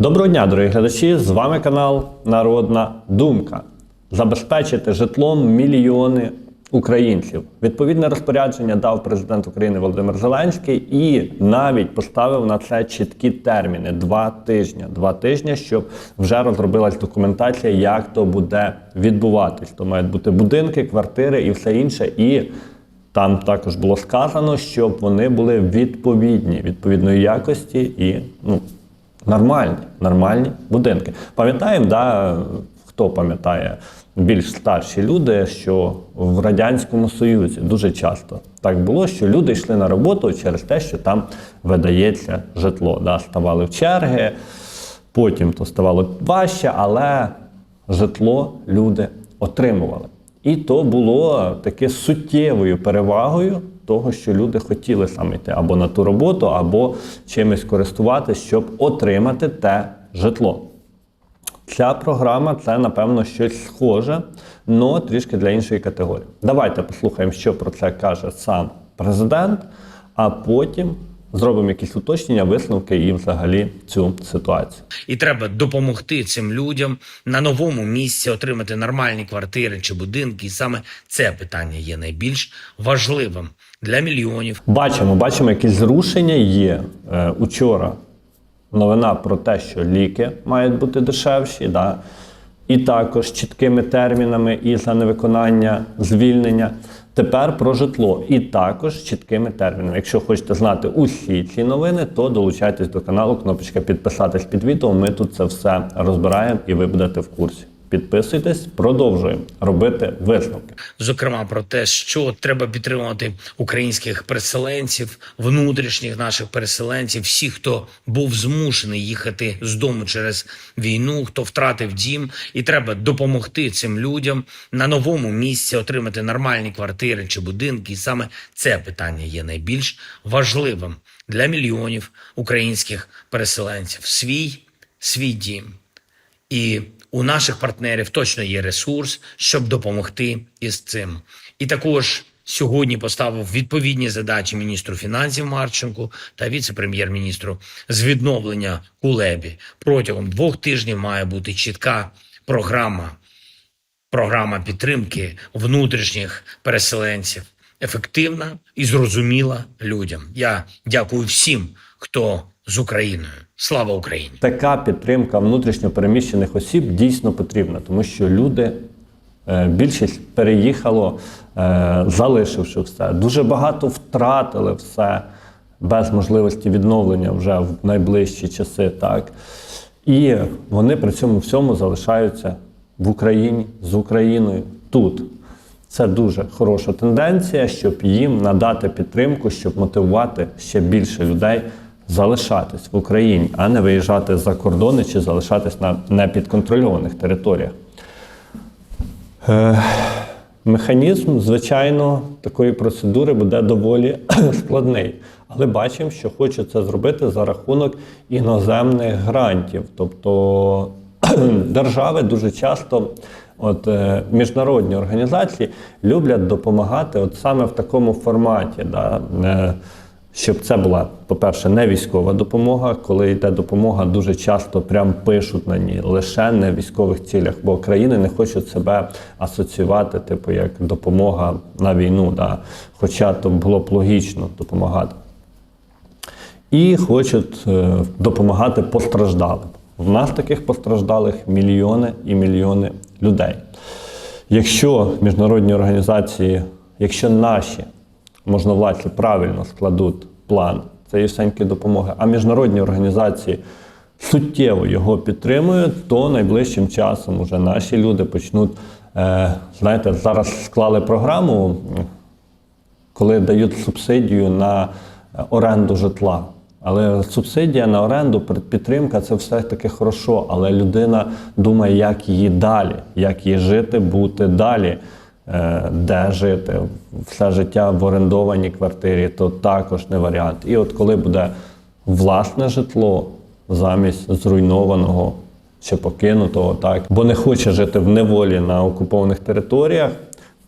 Доброго дня, дорогі глядачі! З вами канал Народна Думка. Забезпечити житлом мільйони українців. Відповідне розпорядження дав президент України Володимир Зеленський і навіть поставив на це чіткі терміни: два тижні. Два тижні, щоб вже розробилась документація, як то буде відбуватись. То мають бути будинки, квартири і все інше. І там також було сказано, щоб вони були відповідні, відповідної якості і ну, нормальні, нормальні будинки. Пам'ятаємо, да, хто пам'ятає більш старші люди, що в Радянському Союзі дуже часто так було, що люди йшли на роботу через те, що там видається житло. Да, ставали в черги, потім то ставало важче, але житло люди отримували. І то було таке суттєвою перевагою того, що люди хотіли саме йти або на ту роботу, або чимось користуватися, щоб отримати те житло. Ця програма це, напевно, щось схоже, але трішки для іншої категорії. Давайте послухаємо, що про це каже сам президент, а потім зробимо якісь уточнення, висновки і взагалі цю ситуацію. І треба допомогти цим людям на новому місці отримати нормальні квартири чи будинки. І саме це питання є найбільш важливим для мільйонів Бачимо, бачимо, якісь зрушення є. Е, учора новина про те, що ліки мають бути дешевші, да? і також чіткими термінами і за невиконання звільнення. Тепер про житло і також чіткими термінами. Якщо хочете знати усі ці новини, то долучайтесь до каналу, кнопочка підписатись під відео. Ми тут це все розбираємо і ви будете в курсі. Підписуйтесь, продовжуємо робити висновки. зокрема про те, що треба підтримувати українських переселенців, внутрішніх наших переселенців, всіх, хто був змушений їхати з дому через війну, хто втратив дім, і треба допомогти цим людям на новому місці отримати нормальні квартири чи будинки. І саме це питання є найбільш важливим для мільйонів українських переселенців. Свій свій дім. І у наших партнерів точно є ресурс, щоб допомогти із цим. І також сьогодні поставив відповідні задачі міністру фінансів Марченку та віце-прем'єр-міністру з відновлення Кулебі. Протягом двох тижнів має бути чітка програма, програма підтримки внутрішніх переселенців, ефективна і зрозуміла людям. Я дякую всім, хто з Україною. Слава Україні! Така підтримка внутрішньо переміщених осіб дійсно потрібна, тому що люди, е, більшість переїхало, е, залишивши все. Дуже багато втратили все без можливості відновлення вже в найближчі часи. Так? І вони при цьому всьому залишаються в Україні з Україною тут. Це дуже хороша тенденція, щоб їм надати підтримку, щоб мотивувати ще більше людей залишатись в Україні, а не виїжджати за кордони чи залишатись на непідконтрольованих територіях. Е, Механізм, звичайно, такої процедури буде доволі складний, але бачимо, що хочуть це зробити за рахунок іноземних грантів. Тобто держави дуже часто, от е, міжнародні організації люблять допомагати от саме в такому форматі. Да, е, щоб це була, по-перше, не військова допомога. Коли йде допомога, дуже часто прям пишуть на ній лише не в військових цілях, бо країни не хочуть себе асоціювати, типу, як допомога на війну. Да. Хоча то було б логічно допомагати. І хочуть е, допомагати постраждалим. В нас таких постраждалих мільйони і мільйони людей. Якщо міжнародні організації, якщо наші можновладці правильно складуть план цієї допомоги, а міжнародні організації суттєво його підтримують, то найближчим часом уже наші люди почнуть, е, знаєте, зараз склали програму, коли дають субсидію на оренду житла. Але субсидія на оренду, підтримка це все таки хорошо. Але людина думає, як її далі, як їй жити, бути далі, де жити. Все життя в орендованій квартирі, то також не варіант. І от коли буде власне житло замість зруйнованого чи покинутого, так, бо не хоче жити в неволі на окупованих територіях,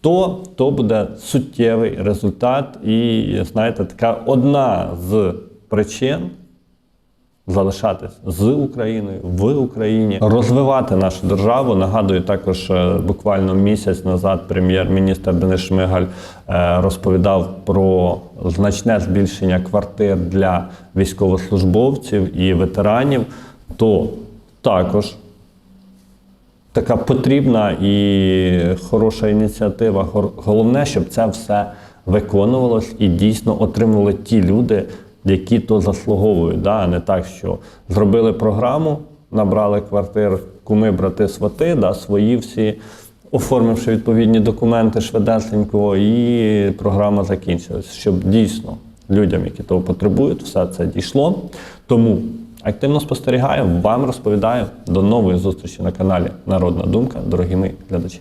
то, то буде суттєвий результат. І знаєте, така одна з причин залишатись з Україною в Україні, розвивати нашу державу. Нагадую, також е, буквально місяць назад прем'єр-міністр Денис Шмигаль е, розповідав про значне збільшення квартир для військовослужбовців і ветеранів. То також така потрібна і хороша ініціатива. Головне, щоб це все виконувалось і дійсно отримували ті люди, які то заслуговують. Да? А не так, що зробили програму, набрали квартир, куми, брати, свати, да? свої всі, оформивши відповідні документи швидесенько, і програма закінчилась. Щоб дійсно людям, які того потребують, все це дійшло. Тому активно спостерігаю, вам розповідаю. До нової зустрічі на каналі Народна Думка, дорогі мої глядачі.